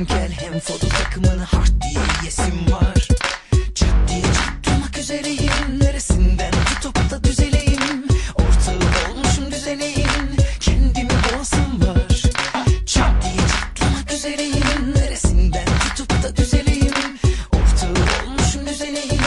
Hem gel hem foto takımını hard diye yesim var. Çat diye çatlamak üzereyim. Neresinden iki topla düzeleyim. Ortağı olmuşum düzeneyim Kendimi boğasım var. Çat diye çatlamak üzereyim. Neresinden tutup da düzeleyim. Ortağı olmuşum düzeneyim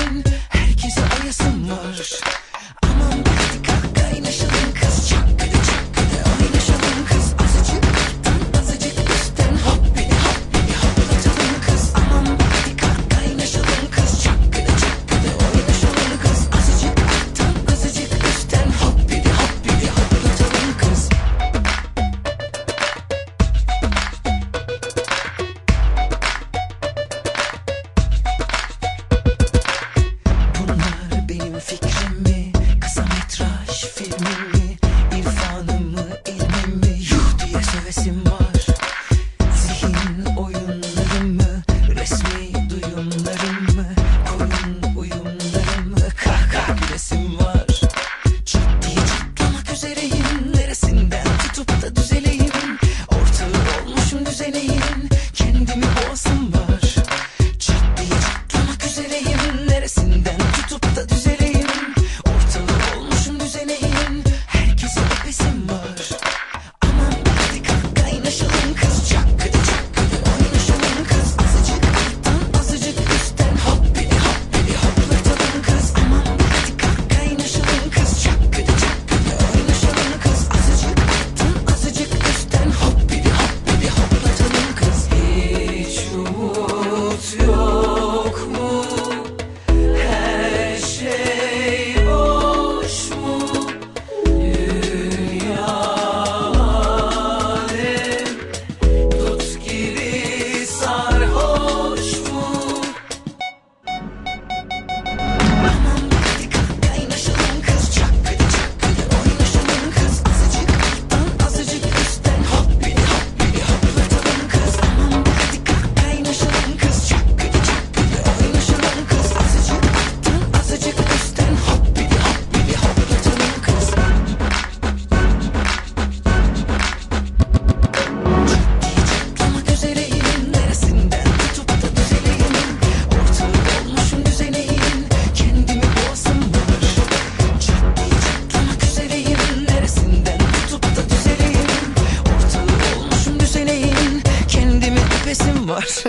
vamos.